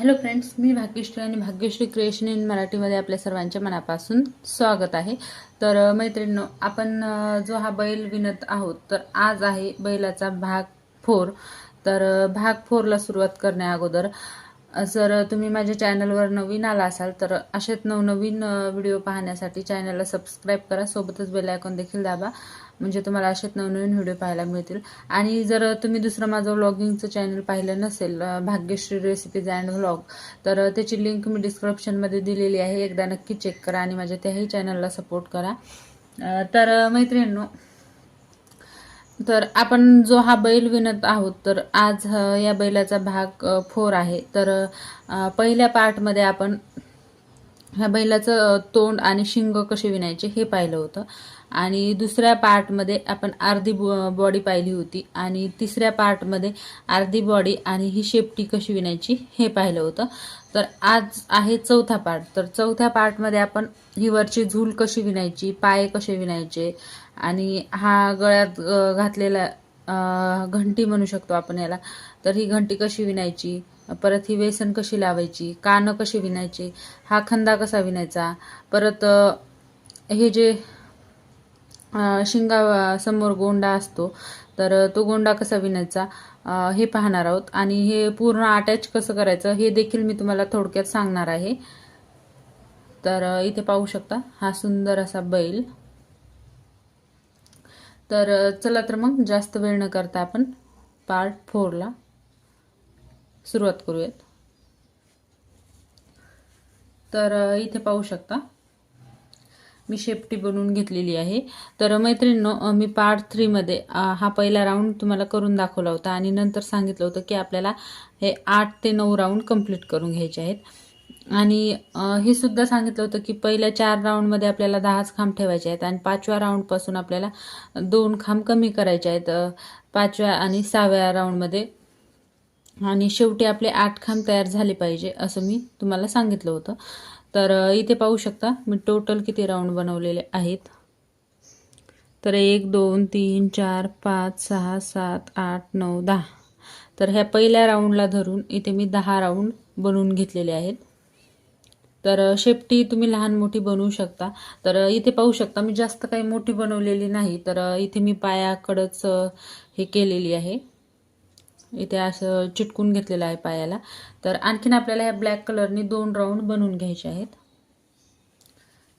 Hello friends मी भाग्यश्री आणि Bhagyashree creation in मराठीमध्ये आपल्या सर्वांच्या मनापासून स्वागत आहे. तर अ, मैत्रिणींनो आपण जो हा बैल विणत आहोत तर आज आहे बैलाचा भाग फोर. तर भाग फोरला सुरुवात करण्या अगोदर जर तुम्ही माझ्या चॅनलवर नवीन आला असाल तर असेच नवनवीन व्हिडिओ पाहण्यासाठी चॅनलला सबस्क्राईब करा. सोबतच बेल आयकॉन देखील दाबा. म्हणजे तुम्हाला असेच नवनवीन व्हिडिओ पाहायला मिळतील. आणि जर तुम्ही दुसरं माझं व्लॉगिंगचं चॅनल पाहिलं नसेल भाग्यश्री रेसिपीज अँड व्लॉग तर त्याची लिंक मी डिस्क्रिप्शनमध्ये दिलेली आहे. एकदा नक्की चेक करा आणि माझ्या त्याही चॅनलला सपोर्ट करा. तर मैत्रिणींनो तर आपण जो हा बैल विणत आहोत तर आज या बैलाचा भाग फोर आहे. तर पहिल्या पार्टमध्ये आपण ह्या बैलाचं तोंड आणि शिंग कसे विणायचे हे पाहिलं होतं. आणि दुसऱ्या पार्टमध्ये आपण अर्धी बॉडी पाहिली होती आणि तिसऱ्या पार्टमध्ये अर्धी बॉडी आणि ही शेपटी कशी विणायची हे पाहिलं होतं. तर आज आहे चौथा पार्ट तर चौथ्या पार्टमध्ये आपण ही वरची झूल कशी विणायची पाय कसे विणायचे आणि हा गळ्यात घातलेला घंटी म्हणू शकतो आपण याला. तर ही घंटी कशी विणायची परत ही वेसन कशी लावायची कानं कशी विणायची हा खंदा कसा विणायचा परत हे जे शिंगा समोर गोंडा असतो तर तो गोंडा कसा विणायचा हे पाहणार आहोत. आणि हे पूर्ण अटॅच कसं करायचं हे देखील मी तुम्हाला थोडक्यात सांगणार आहे. तर इथे पाहू शकता हा सुंदर असा बैल. तर चला तर मग जास्त वेळ न करता आपण पार्ट फोरला सुरुवात करूयात. तर इथे पाहू शकता मी शेपटी बनवून घेतलेली आहे. तर मैत्रिणींनो मी पार्ट थ्रीमध्ये हा पहिला राऊंड तुम्हाला करून दाखवला होता आणि नंतर सांगितलं होतं की आपल्याला हे आठ ते नऊ राऊंड कंप्लीट करून घ्यायचे आहेत. आणि हे सुद्धा सांगितलं होतं की पहिल्या चार राऊंडमध्ये आपल्याला दहाच खांब ठेवायचे आहेत आणि पाचव्या राऊंडपासून आपल्याला दोन खांब कमी करायचे आहेत पाचव्या आणि सहाव्या राऊंडमध्ये आणि शेवटी आपले आठ खांब तयार झाले पाहिजे असं मी तुम्हाला सांगितलं होतं. तर इथे पाहू शकता मी टोटल किती राऊंड बनवलेले आहेत. तर एक दोन तीन चार पाच सहा सात आठ नऊ दहा. तर ह्या पहिल्या राऊंडला धरून इथे मी दहा राऊंड बनवून घेतलेले आहेत. तर शेपटी तुम्ही लहान मोठी बनवू शकता. तर इथे पाहू शकता मी जास्त काही मोठी बनवलेली नाही. तर इथे मी पायाकडंच हे केलेली आहे. इथे असं चिटकून घेतलेलं आहे पायाला. तर आणखीन आपल्याला ह्या ब्लॅक कलरनी दोन राऊंड बनवून घ्यायचे आहेत.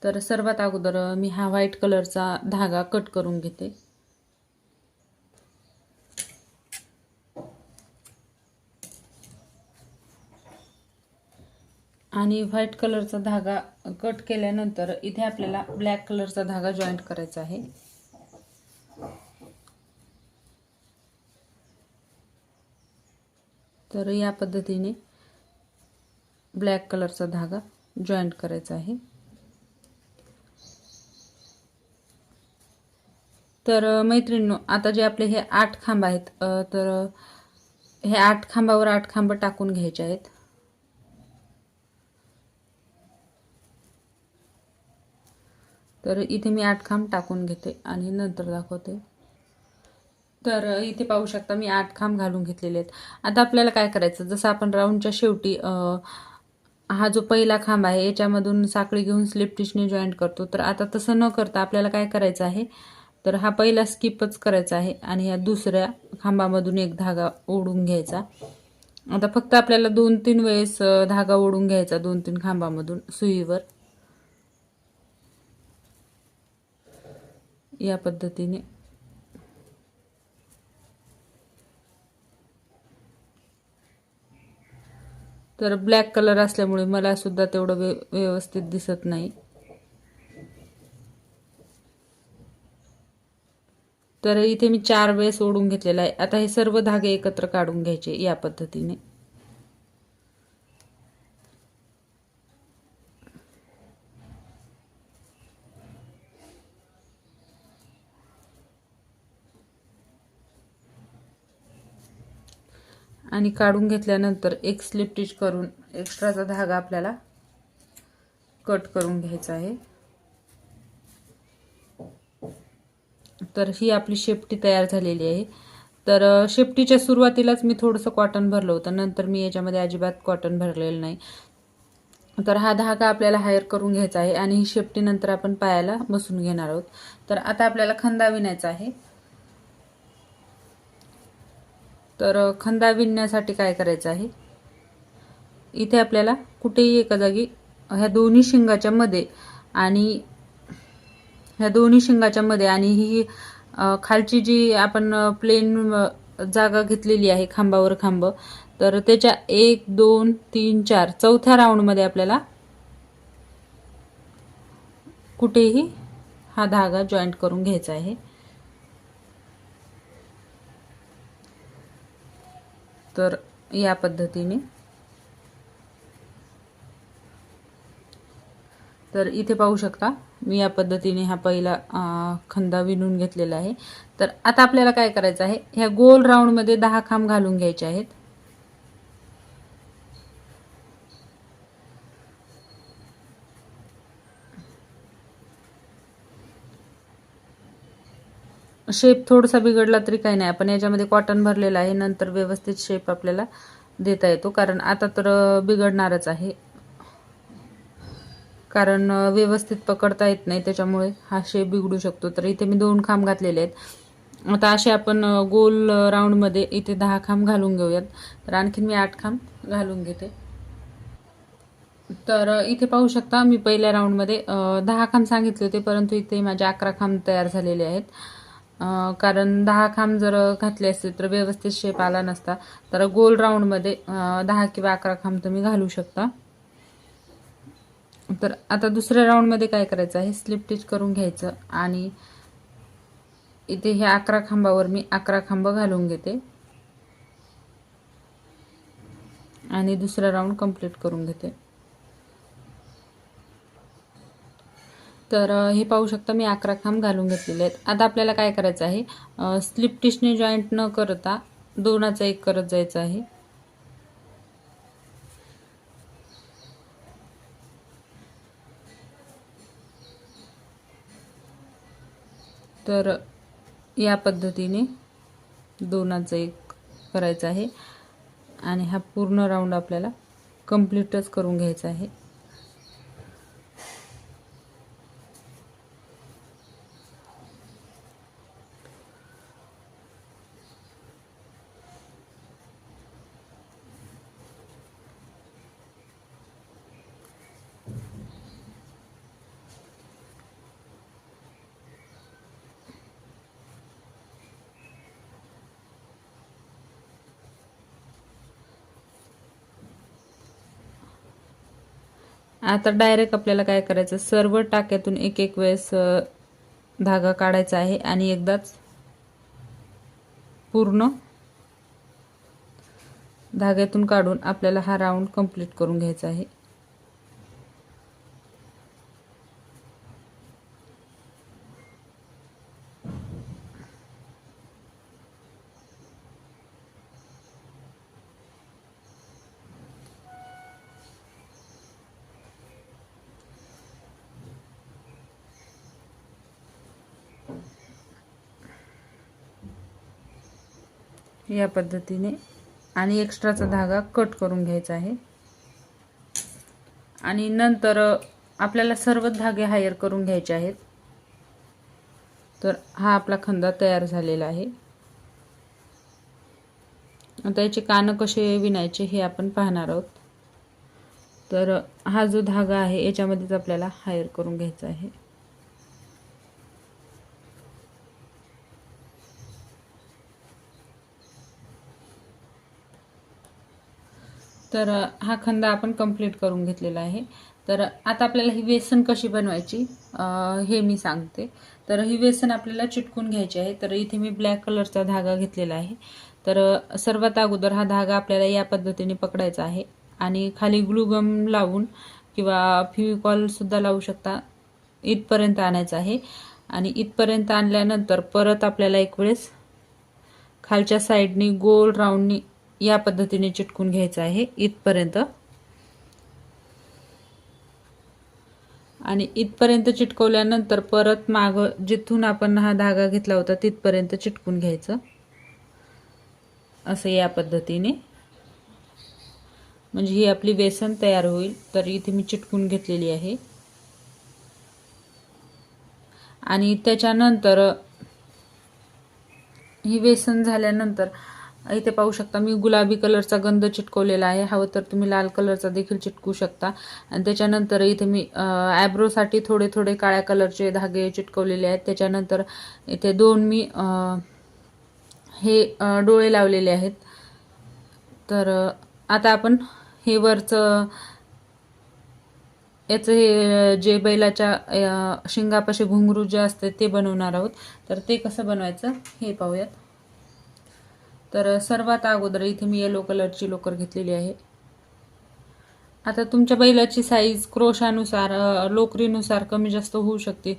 तर सर्वात अगोदर मी हा व्हाईट कलरचा धागा कट करून घेते. आणि व्हाईट कलरचा धागा कट केल्यानंतर इथे आपल्याला ब्लॅक कलरचा धागा जॉईंट करायचा आहे. तर या पद्धतीने ब्लॅक कलरचा धागा जॉईंट करायचा आहे. तर अ, मैत्रिणींनो आता जे आपले हे आठ खांब आहेत तर हे आठ खांबावर आठ खांब टाकून घ्यायचे आहेत. तर इथे मी आठ खांब टाकून घेते आणि नंतर दाखवते. तर इथे पाहू शकता मी आठ खांब घालून घेतलेले आहेत. आता आपल्याला काय करायचं? जसं आपण राऊंडच्या शेवटी हा जो पहिला खांब आहे याच्यामधून साखळी घेऊन स्लिप टिचने जॉईंट करतो. तर आता तसं न करता आपल्याला काय करायचं आहे? तर हा पहिला स्किपच करायचा आहे आणि या दुसऱ्या खांबामधून एक धागा ओढून घ्यायचा. आता फक्त आपल्याला दोन तीन वेळेस धागा ओढून घ्यायचा दोन तीन खांबामधून सुईवर. या पद्धतीने. तर ब्लॅक कलर असल्यामुळे मला सुद्धा तेवढं वे व्यवस्थित दिसत नाही. तर इथे मी चार वेळेस ओढून घेतलेला आहे. आता हे सर्व धागे एकत्र काढून घ्यायचे या पद्धतीने. आणि काढून घेतल्यानंतर एक स्लिप स्टिच करून एक्स्ट्राचा धागा आपल्याला कट करून घ्यायचा आहे. तर ही आपली शेपटी तयार झालेली आहे. तर शेपटीच्या सुरुवातीलाच मी थोडंसं कॉटन भरलं होतं. नंतर मी याच्यामध्ये अजिबात कॉटन भरलेलं नाही. तर हा धागा आपल्याला हायर करून घ्यायचा आहे आणि ही शेपटीनंतर आपण पायाला बसून घेणार आहोत. तर आता आपल्याला खंदा विणायचा आहे. तर खंदा विणण्यासाठी काय करायचं आहे? इथे आपल्याला कुठेही एका जागी ह्या दोन्ही शिंगाच्या मध्ये आणि ह्या दोन्ही शिंगाच्या मध्ये आणि ही खालची जी आपण प्लेन जागा घेतलेली आहे खांबावर खांब तर त्याच्या एक दोन तीन चार चौथ्या राऊंडमध्ये आपल्याला कुठेही हा धागा जॉईंट करून घ्यायचा आहे. तर या पद्धतीने. तर इथे पाहू शकता मी या पद्धतीने हा पहिला खंदा विणून घेतलेला आहे. तर आता आपल्याला काय करायचं आहे? ह्या गोल राऊंडमध्ये दहा खांब घालून घ्यायचे आहेत. शेप थोडासा बिघडला तरी काही नाही. आपण याच्यामध्ये कॉटन भरलेलं आहे नंतर व्यवस्थित शेप आपल्याला देता येतो. कारण आता तर बिघडणारच आहे. कारण व्यवस्थित पकडता येत नाही. त्याच्यामुळे हा शेप बिघडू शकतो. तर इथे मी दोन खांब घातलेले आहेत. आता असे आपण गोल राऊंडमध्ये इथे दहा खांब घालून घेऊयात. तर आणखीन मी आठ खांब घालून घेते. तर इथे पाहू शकता मी पहिल्या राऊंडमध्ये दहा खांब सांगितले होते. परंतु इथे माझे अकरा खांब तयार झालेले आहेत. कारण दहा खांब जर घातले असते तर व्यवस्थित शेप आला नसता तर गोल राऊंडमध्ये दहा किंवा अकरा खांब तुम्ही घालू शकता. तर आता दुसऱ्या राऊंडमध्ये काय करायचं आहे? स्लिप टिच करून घ्यायचं आणि इथे ह्या अकरा खांबावर मी अकरा खांब घालून घेते. आणि दुसरा राऊंड कंप्लीट करून घेते. तर हे पाहू शकता मी अकरा खांब घालून घेतलेले आहेत. आता आपल्याला काय करायचं आहे? स्लिप टिशने जॉईंट न करता दोनाचा एक करत जायचं आहे. तर या पद्धतीने दोनाचं एक करायचं आहे. आणि हा पूर्ण राऊंड आपल्याला कम्प्लीटच करून घ्यायचा आहे. आता डायरेक्ट आपल्याला काय करायचं? सर्व टाक्यातून एक एक वेळेस धागा काढायचा आहे आणि एकदाच पूर्ण धाग्यातून काढून आपल्याला हा राऊंड कंप्लीट करून घ्यायचा आहे. या पद्धतीने. आणि एक्स्ट्राचा धागा कट करून घ्यायचा आहे. आणि नंतर आपल्याला सर्व धागे हायर करून घ्यायचे आहेत. तर हा आपला खंदा तयार झालेला आहे. आता याचे कानं कसे विणायचे हे आपण पाहणार आहोत. तर हा जो धागा आहे याच्यामध्येच आपल्याला हायर करून घ्यायचा आहे. तर हा खंदा आपण कंप्लीट करून घेतलेला आहे. तर आता आपल्याला ही वेसन कशी बनवायची हे मी सांगते. तर ही वेसन आपल्याला चिटकून घ्यायची आहे. तर इथे मी ब्लॅक कलरचा धागा घेतलेला आहे. तर सर्वात अगोदर हा धागा आपल्याला या पद्धतीने पकडायचा आहे. आणि खाली ग्लूगम लावून किंवा फिविकॉलसुद्धा लावू शकता. इथपर्यंत आणायचं आहे. आणि इथपर्यंत आणल्यानंतर परत आपल्याला एक वेळेस खालच्या साईडनी गोल राऊंडनी या पद्धतीने चिटकून घ्यायचं आहे. इथपर्यंत. आणि इथपर्यंत चिटकवल्यानंतर परत माग जिथून आपण हा धागा घेतला होता तिथपर्यंत चिटकून घ्यायचं. असं या पद्धतीने. म्हणजे ही आपली बेसन तयार होईल. तर इथे मी चिटकून घेतलेली आहे. आणि त्याच्यानंतर ही बेसन झाल्यानंतर इथे पाहू शकता मी गुलाबी कलरचा गंध चिटकवलेला आहे. हवं तर तुम्ही लाल कलरचा देखील चिटकू शकता. आणि त्याच्यानंतर इथे मी ॲब्रोसाठी थोडे थोडे काळ्या कलरचे धागे चिटकवलेले आहेत. त्याच्यानंतर इथे दोन मी हे डोळे लावलेले आहेत. तर आता आपण हे वरचं याचं हे जे बैलाच्या शिंगापाशी घुंगरू जे असते ते बनवणार आहोत. तर ते कसं बनवायचं हे पाहूयात. तर सर्वात अगोदर इथे मी येलो कलरची लोकर घेतलेली आहे. आता तुमच्या बैलाची साईज क्रोशानुसार लोकरीनुसार कमी जास्त होऊ शकते.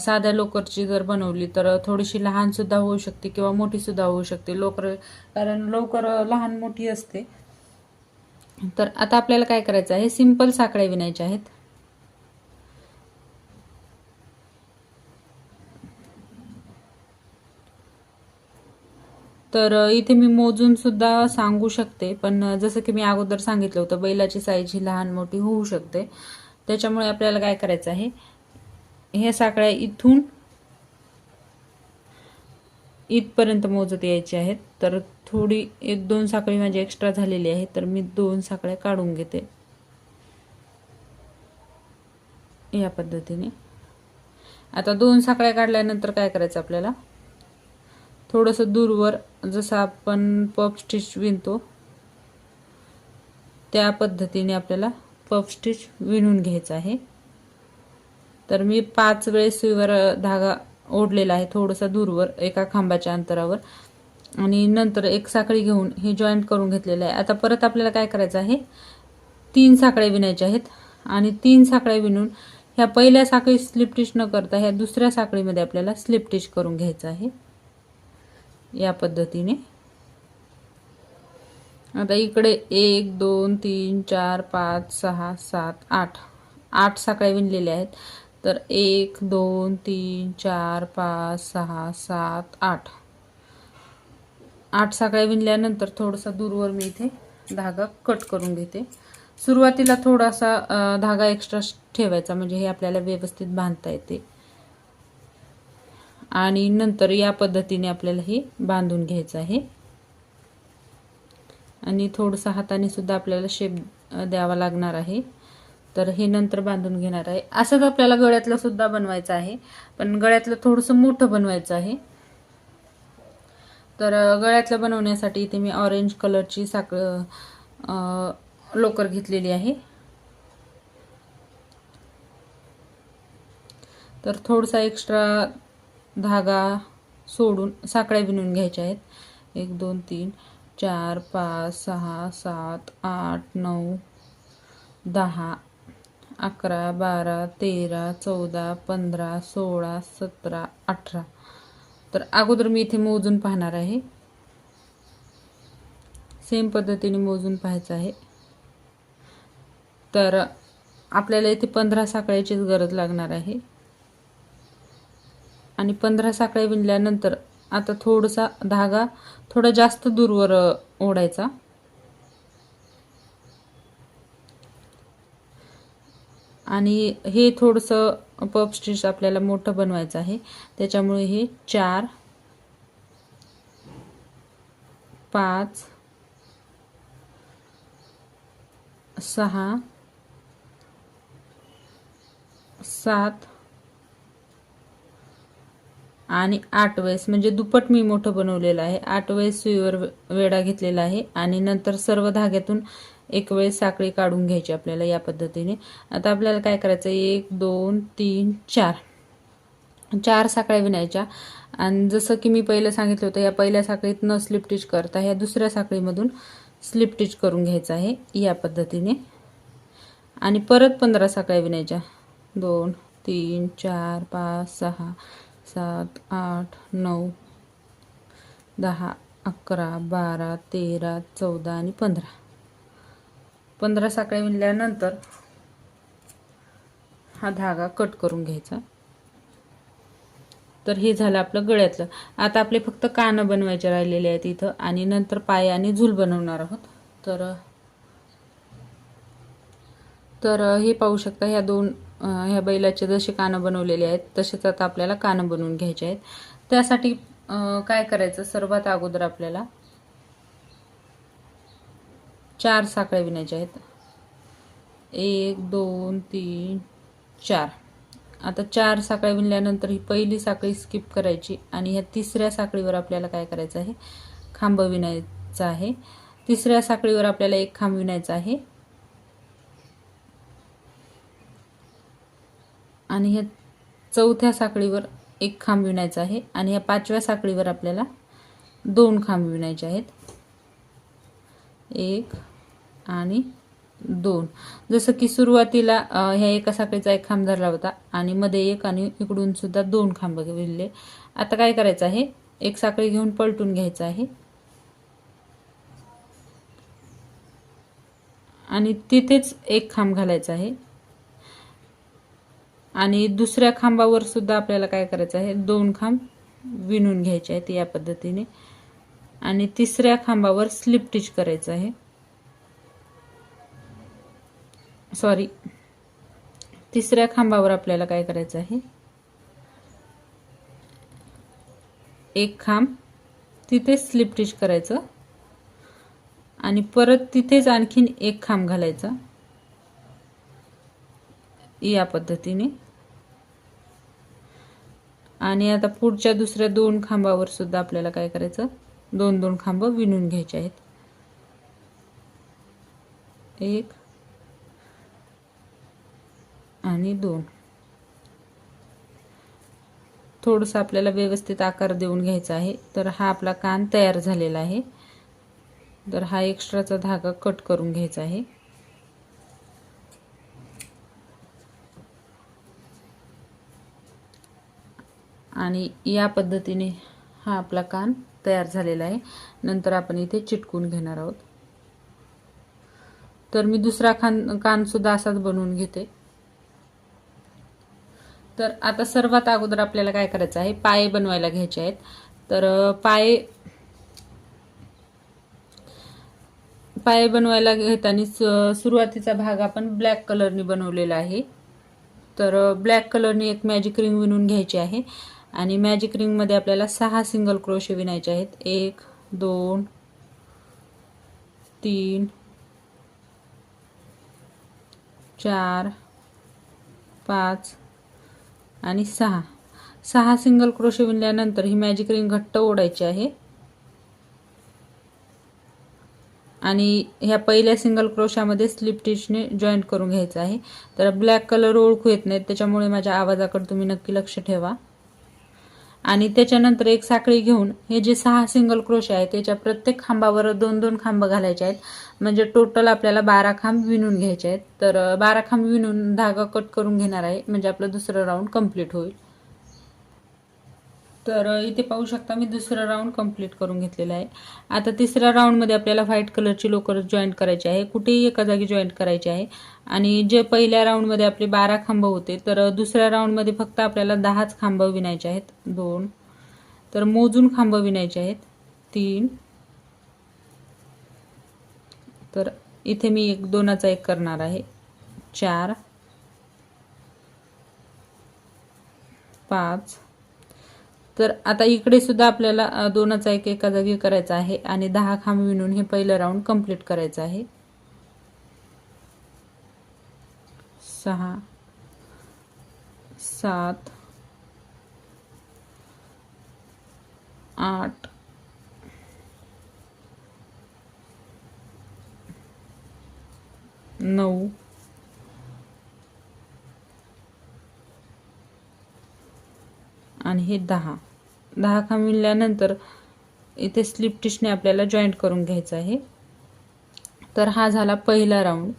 साध्या लोकरची जर बनवली तर थोडीशी लहानसुद्धा होऊ शकते किंवा मोठीसुद्धा होऊ शकते. लोकर कारण लवकर लहान मोठी असते. तर आता आपल्याला काय करायचं आहे? सिंपल साखळ्या विणायच्या आहेत. तर इथे मी मोजून सुद्धा सांगू शकते. पण जसं की मी अगोदर सांगितलं होतं बैलाची साईज ही लहान मोठी होऊ शकते. त्याच्यामुळे आपल्याला काय करायचं आहे? ह्या साकळ्या इथून इथपर्यंत मोजत यायची आहेत. तर थोडी एक दोन साखळी माझी एक्स्ट्रा झालेली आहे तर मी दोन साखळ्या काढून घेते. या पद्धतीने. आता दोन साखळ्या काढल्यानंतर काय करायचं आपल्याला? थोडंसं दूरवर जसं आपण पफ स्टिच विणतो त्या पद्धतीने आपल्याला पफ स्टिच विणून घ्यायचं आहे. तर मी पाच वेळेस सुईवर धागा ओढलेला आहे थोडंसं दूरवर एका खांबाच्या अंतरावर. आणि नंतर एक साखळी घेऊन हे जॉईंट करून घेतलेलं आहे. आता परत आपल्याला काय करायचं आहे? तीन साखळ्या विणायच्या आहेत. आणि तीन साखळ्या विणून ह्या पहिल्या साखळी स्लिप टिच न करता ह्या दुसऱ्या साखळीमध्ये आपल्याला स्लिप टिच करून घ्यायचं आहे. या पद्धतीने. आता इकडे एक दोन तीन चार पाच सहा सात आठ. आठ साखळ्या विणलेल्या आहेत. तर एक दोन तीन चार पाच सहा सात आठ. आठ साखळ्या विणल्यानंतर थोडंसं दूरवर मी इथे धागा कट करून घेते. सुरुवातीला थोडासा धागा एक्स्ट्रा ठेवायचा म्हणजे हे आपल्याला व्यवस्थित बांधता येते. आणि नंतर या पद्धतीने आपल्याला हे बांधून घ्यायचं आहे. आणि थोडंसं हाताने सुद्धा आपल्याला शेप द्यावा लागणार आहे. तर हे नंतर बांधून घेणार आहे. असंच आपल्याला गळ्यातलं सुद्धा बनवायचं आहे. पण गळ्यातलं थोडंसं मोठं बनवायचं आहे. तर गळ्यातलं बनवण्यासाठी इथे मी ऑरेंज कलरची साखळ लोकर घेतलेली आहे. तर थोडसा एक्स्ट्रा धागा सोडून साकळ्या विणून घ्यायच्या आहेत. एक दोन तीन चार पाच सहा सात आठ नऊ दहा अकरा बारा तेरा चौदा पंधरा सोळा सतरा अठरा. तर अगोदर मी इथे मोजून पाहणार आहे. सेम पद्धतीने मोजून पाहायचं आहे. तर आपल्याला इथे पंधरा साखळ्याचीच गरज लागणार आहे. आणि पंधरा साखळ्या विणल्यानंतर आता थोडासा धागा थोडा जास्त दूरवर ओढायचा. आणि हे थोडंसं पप स्टिच आपल्याला मोठं बनवायचं आहे. त्याच्यामुळे हे चार पाच सहा सात आणि आठ वेळेस म्हणजे दुप्पट मी मोठं बनवलेलं आहे. आठ वेळेस सुईवर वेडा घेतलेला आहे आणि नंतर सर्व धाग्यातून एक वेळेस साखळी काढून घ्यायची आपल्याला या पद्धतीने. आता आपल्याला काय करायचं? एक दोन तीन चार. चार साखळ्या विणायच्या. आणि जसं की मी पहिलं सांगितलं होतं या पहिल्या साखळीत न स्लिप टिच करता ह्या दुसऱ्या साखळीमधून स्लिप टिच करून घ्यायचं आहे या पद्धतीने. आणि परत पंधरा साखळ्या विणायच्या. दोन तीन चार पाच सहा. सात आठ नऊ दहा अकरा बारा तेरा चौदा आणि पंधरा. पंधरा साखळ्या विणल्यानंतर हा धागा कट करून घ्यायचा. तर हे झालं आपलं गळ्यातलं. आता आपले फक्त कानं बनवायचे राहिलेले आहेत इथं आणि नंतर पाय आणि झूल बनवणार आहोत. तर तर हे पाहू शकता ह्या दोन ह्या बैलाचे जसे कानं बनवलेले आहेत तसेच आता आपल्याला कानं बनवून घ्यायचे आहेत. त्यासाठी काय करायचं? सर्वात अगोदर आपल्याला चार साखळ्या विणायच्या आहेत. एक दोन तीन चार. आता चार साखळ्या विणल्यानंतर ही पहिली साखळी स्किप करायची आणि ह्या तिसऱ्या साखळीवर आपल्याला काय करायचं आहे? खांब विणायचा आहे. तिसऱ्या साखळीवर आपल्याला एक खांब विणायचा आहे. आणि ह्या चौथ्या साखळीवर एक खांब विणायचा आहे आणि ह्या पाचव्या साखळीवर आपल्याला दोन खांब विणायचे आहेत. एक आणि दोन. जसं की सुरुवातीला ह्या एका साखळीचा एक खांब धरला होता आणि मध्ये एक आणि इकडून सुद्धा दोन खांब विणले. आता काय करायचं आहे? एक साखळी घेऊन पलटून घ्यायचं आहे. आणि तिथेच एक खांब घालायचा आहे. आणि दुसऱ्या खांबावर सुद्धा आपल्याला काय करायचं आहे? दोन खांब विणून घ्यायचे आहेत या पद्धतीने. आणि तिसऱ्या खांबावर स्लिप टिच करायचं आहे. सॉरी तिसऱ्या खांबावर आपल्याला काय करायचं आहे? एक खांब तिथे स्लिप टिच करायचं. आणि परत तिथेच आणखीन एक खांब घालायचा. या पद्धतीने. आणि आता पुढच्या दुसऱ्या दोन खांबावर सुद्धा आपल्याला काय करायचं? दोन दोन खांब विणून घ्यायचे आहेत. एक आणि दोन. थोडंसं आपल्याला व्यवस्थित आकार देऊन घ्यायचा आहे. तर हा आपला कान तयार झालेला आहे. तर हा एक्स्ट्राचा धागा कट करून घ्यायचा आहे. आणि या पद्धतीने हा आपला कान तयार झालेला आहे. नंतर आपण इथे चिटकून घेणार आहोत. तर मी दुसरा खान कान सुद्धा असाच बनवून घेते. तर आता सर्वात अगोदर आपल्याला काय करायचं आहे? पाय बनवायला घ्यायचे आहेत. तर पाये पाय पाय बनवायला घेताना सुरुवातीचा भाग आपण ब्लॅक कलरनी बनवलेला आहे. तर ब्लॅक कलरनी एक मॅजिक रिंग विणून घ्यायची आहे. आणि मॅजिक रिंगमध्ये आपल्याला सहा सिंगल क्रोशे विणायचे आहेत. एक दोन तीन चार पाच आणि सहा. सहा सिंगल क्रोशे विणल्यानंतर ही मॅजिक रिंग घट्ट ओढायची आहे. आणि ह्या पहिल्या सिंगल क्रोशामध्ये स्लिप टिचने जॉईंट करून घ्यायचं आहे. तर ब्लॅक कलर ओळखू येत नाहीत त्याच्यामुळे माझ्या आवाजाकडे तुम्ही नक्की लक्ष ठेवा. आणि त्याच्यानंतर एक साखळी घेऊन हे जे सहा सिंगल क्रोशे आहेत त्याच्या प्रत्येक खांबावर दोन दोन खांब घालायचे आहेत. म्हणजे टोटल आपल्याला बारा खांब विणून घ्यायचे आहेत. तर बारा खांब विणून धागा कट करून घेणार आहे. म्हणजे आपलं दुसरं राऊंड कंप्लीट होईल. तर इथे पाहू शकता मी दुसरा राऊंड कंप्लीट करून घेतलेला आहे. आता तिसऱ्या राऊंडमध्ये आपल्याला व्हाईट कलरची लोकर जॉईंट करायची आहे. कुठेही एका जागी जॉईंट करायची आहे. आणि जे पहिल्या राऊंडमध्ये आपले बारा खांब होते तर दुसऱ्या राऊंडमध्ये फक्त आपल्याला दहाच खांब विणायचे आहेत. दोन. तर मोजून खांब विणायचे आहेत. तीन. तर इथे मी एक दोनाचा एक करणार आहे. चार. पाच. तर आता इकडे सुद्धा आपल्याला दोनाचा एक एका जागी करायचा आहे आणि दहा खांब विणून हे पहिलं राऊंड कंप्लीट करायचं आहे. सहा सात आठ नऊ आणि हे दहा. दहा खांब विणल्यानंतर इथे स्लिप टिशने आपल्याला जॉईंट करून घ्यायचं आहे. तर हा झाला पहिला राऊंड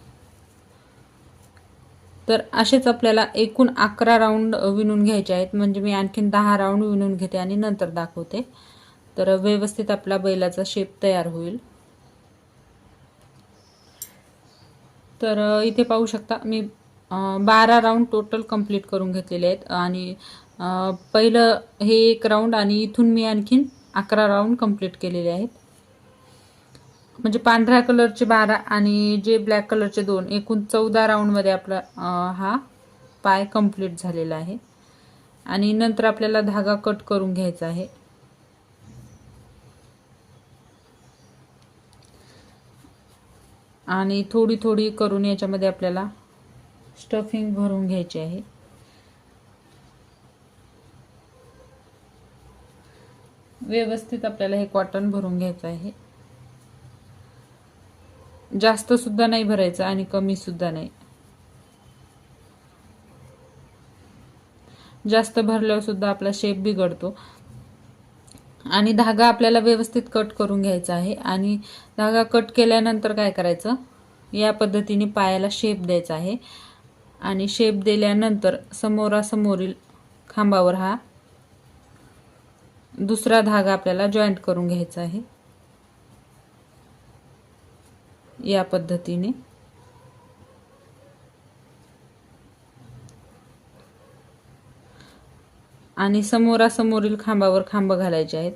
तर असेच आपल्याला एकूण अकरा राऊंड विणून घ्यायचे आहेत. म्हणजे मी आणखीन दहा राऊंड विणून घेते आणि नंतर दाखवते. तर व्यवस्थित आपला बैलाचा शेप तयार होईल. तर इथे पाहू शकता मी बारा राऊंड टोटल कंप्लीट करून घेतलेले आहेत. आणि पहिलं हे एक राऊंड आणि इथून मी आणखीन अकरा राऊंड कंप्लीट केलेले आहेत. म्हणजे पांढऱ्या कलरचे बारा आणि जे ब्लॅक कलरचे दोन एकूण चौदा राऊंडमध्ये आपला हा पाय कंप्लीट झालेला आहे. आणि नंतर आपल्याला धागा कट करून घ्यायचा आहे. आणि थोडी थोडी करून याच्यामध्ये आपल्याला स्टफिंग भरून घ्यायची आहे. व्यवस्थित आपल्याला हे कॉटन भरून घ्यायचं आहे. जास्त सुद्धा नाही भरायचं आणि कमी सुद्धा नाही. जास्त भरल्यावर सुद्धा आपला शेप बिघडतो. आणि धागा आपल्याला व्यवस्थित कट करून घ्यायचा आहे. आणि धागा कट केल्यानंतर काय करायचं? या पद्धतीने पायाला शेप द्यायचा आहे. आणि शेप दिल्यानंतर समोरासमोरील खांबावर हा दुसरा धागा आपल्याला जॉईंट करून घ्यायचा आहे. या पद्धतीने. आणि समोरासमोरील खांबावर खांब घालायचे आहेत.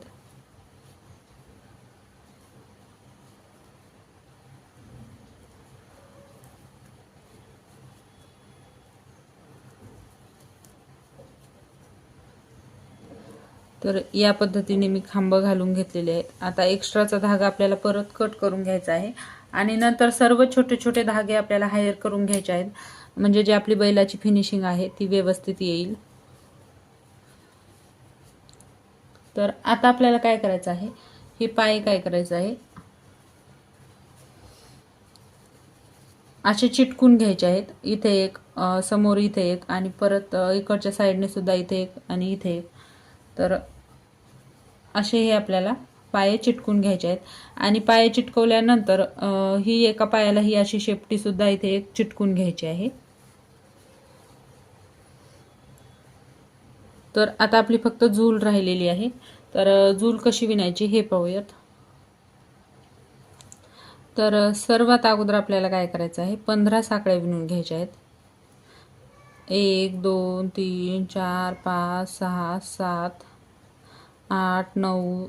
तर या पद्धतीने मी खांब घालून घेतलेले आहेत. आता एक्स्ट्राचा धागा आपल्याला परत कट करून घ्यायचा आहे. आणि नंतर सर्व छोटे छोटे धागे आपल्याला हायर करून घ्यायचे आहेत. म्हणजे जी आपली बैलाची फिनिशिंग आहे ती व्यवस्थित येईल. तर आता आपल्याला काय करायचं आहे? हे पाय काय करायचं आहे? असे चिटकून घ्यायचे आहेत. इथे एक समोर इथे एक आणि परत इकडच्या साईडने सुद्धा इथे एक आणि इथे एक. तर असे हे आपल्याला पाये चिटकून घ्यायचे आहेत. आणि पाये चिटकवल्यानंतर ही एका पायाला ही अशी शेपटी सुद्धा इथे एक चिटकून घ्यायची आहे. तर आता आपली फक्त झूल राहिलेली आहे. तर झूल कशी विणायची हे पाहूयात. तर सर्वात अगोदर आपल्याला काय करायचं आहे? पंधरा साकळ्या विणून घ्यायच्या आहेत. एक दोन तीन चार पाच सहा सात आठ नऊ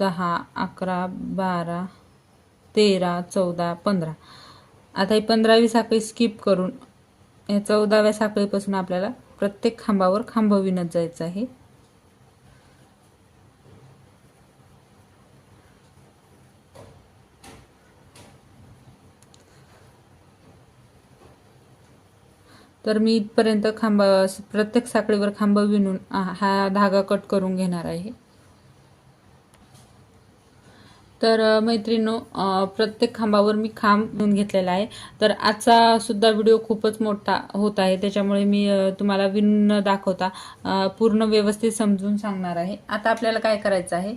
दहा अकरा बारा तेरा चौदा पंधरा. आता ही पंधरावी साखळी स्किप करून या चौदाव्या साखळीपासून आपल्याला प्रत्येक खांबावर खांब विणत जायचं आहे. तर मी इथपर्यंत खांबा प्रत्येक साखळीवर खांब विणून हा धागा कट करून घेणार आहे. तर मैत्रिणो प्रत्येक खांबावर मी खांब घेऊन घेतलेला आहे. तर आजचा सुद्धा व्हिडिओ खूपच मोठा होत आहे. त्याच्यामुळे मी तुम्हाला विन न दाखवता पूर्ण व्यवस्थित समजून सांगणार आहे. आता आपल्याला काय करायचं आहे?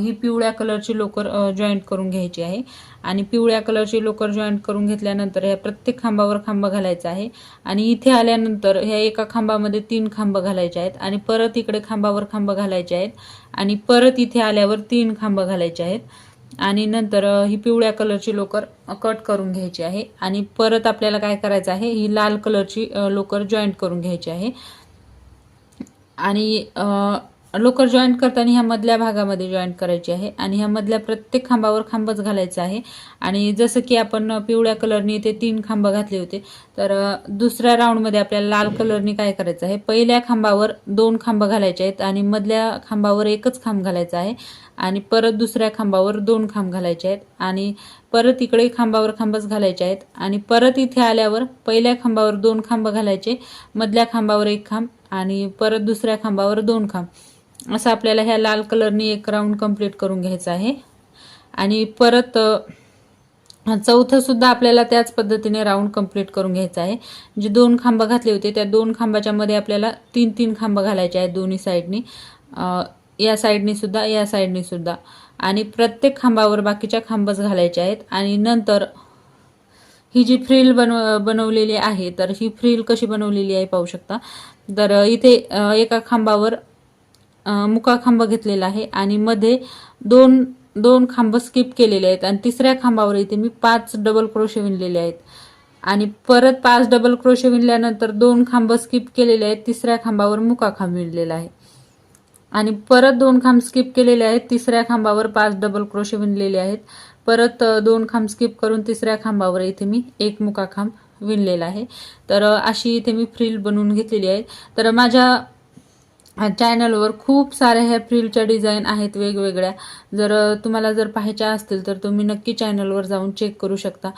ही पिवळ्या कलरची लोकर जॉईंट करून घ्यायची आहे. आणि पिवळ्या कलरची लोकर जॉईंट करून घेतल्यानंतर ह्या प्रत्येक खांबावर खांब घालायचा आहे. आणि इथे आल्यानंतर ह्या एका खांबामध्ये तीन खांब घालायचे आहेत. आणि परत इकडे खांबावर खांब घालायचे आहेत. आणि परत इथे आल्यावर तीन खांब घालायचे आहेत. आणि नंतर ही पिवळ्या कलरची लोकर कट करून घ्यायची आहे. आणि परत आपल्याला काय करायचं आहे ही लाल कलरची लोकर जॉईंट करून घ्यायची आहे. आणि लोकर जॉईंट करताना ह्या मधल्या भागामध्ये जॉईंट करायची आहे. आणि ह्या मधल्या प्रत्येक खांबावर खांबच घालायचा आहे. आणि जसं की आपण पिवळ्या कलरने इथे तीन खांब घातले होते तर दुसऱ्या राऊंडमध्ये आपल्याला लाल कलरने काय करायचं आहे पहिल्या खांबावर दोन खांब घालायचे आहेत आणि मधल्या खांबावर एकच खांब घालायचा आहे. आणि परत दुसऱ्या खांबावर दोन खांब घालायचे आहेत. आणि परत इकडे खांबावर खांबच घालायचे आहेत. आणि परत इथे आल्यावर पहिल्या खांबावर दोन खांब घालायचे मधल्या खांबावर एक खांब आणि परत दुसऱ्या खांबावर दोन खांब. असं आपल्याला ह्या लाल कलरनी एक राऊंड कंप्लीट करून घ्यायचं आहे. आणि परत चौथं सुद्धा आपल्याला त्याच पद्धतीने राऊंड कंप्लीट करून घ्यायचं आहे. जे दोन खांब घातले होते त्या दोन खांबाच्या मध्ये आपल्याला तीन तीन खांब घालायचे आहेत दोन्ही साईडनी या साईडनी सुद्धा या साईडनी सुद्धा. आणि प्रत्येक खांबावर बाकीच्या खांबच घालायचे आहेत. आणि नंतर ही जी फ्रिल बनव बनवलेली आहे तर ही फ्रिल कशी बनवलेली आहे पाहू शकता. तर इथे एका खांबावर मुका खांब घेतलेला आहे. आणि मध्ये दोन दोन खांब स्किप केलेले आहेत. आणि तिसऱ्या खांबावर इथे मी पाच डबल क्रोशे विणलेले आहेत. आणि परत पाच डबल क्रोशे विणल्यानंतर दोन खांब स्किप केलेले आहेत. तिसऱ्या खांबावर मुका खांब विणलेला आहे. आणि परत दोन खांब स्किप केलेले आहेत. तिसऱ्या खांबावर पाच डबल क्रोशे विणलेले आहेत. परत दोन खांब स्किप करून तिसऱ्या खांबावर इथे मी एक मुका खांब विणलेला आहे. तर अशी इथे मी फ्रिल बनवून घेतलेली आहे. तर माझ्या चॅनलवर खूप साऱ्या ह्या फ्रिलच्या डिझाईन आहेत वेगवेगळ्या. जर तुम्हाला जर पाहायच्या असतील तर तुम्ही नक्की चॅनलवर जाऊन चेक करू शकता.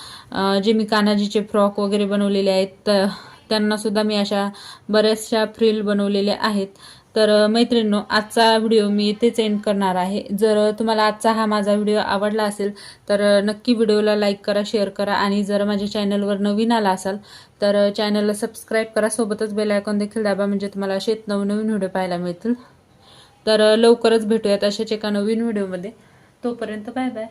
जे मी कानाजीचे फ्रॉक वगैरे बनवलेले आहेत त्यांनासुद्धा मी अशा बऱ्याचशा फ्रिल बनवलेल्या आहेत. तर मैत्रिणींनो आजचा व्हिडिओ मी इथेच एंड करणार आहे. जर तुम्हाला आजचा हा माझा व्हिडिओ आवडला असेल तर नक्की व्हिडिओला लाईक करा शेअर करा आणि जर माझ्या चॅनलवर नवीन आला असाल तर चॅनलला सबस्क्राईब करा. सोबतच बेल आयकॉन देखील दाबा म्हणजे तुम्हाला असे नवनवीन व्हिडिओ पाहायला मिळतील. तर लवकरच भेटूयात अशाच एका नवीन व्हिडिओमध्ये. तोपर्यंत बाय बाय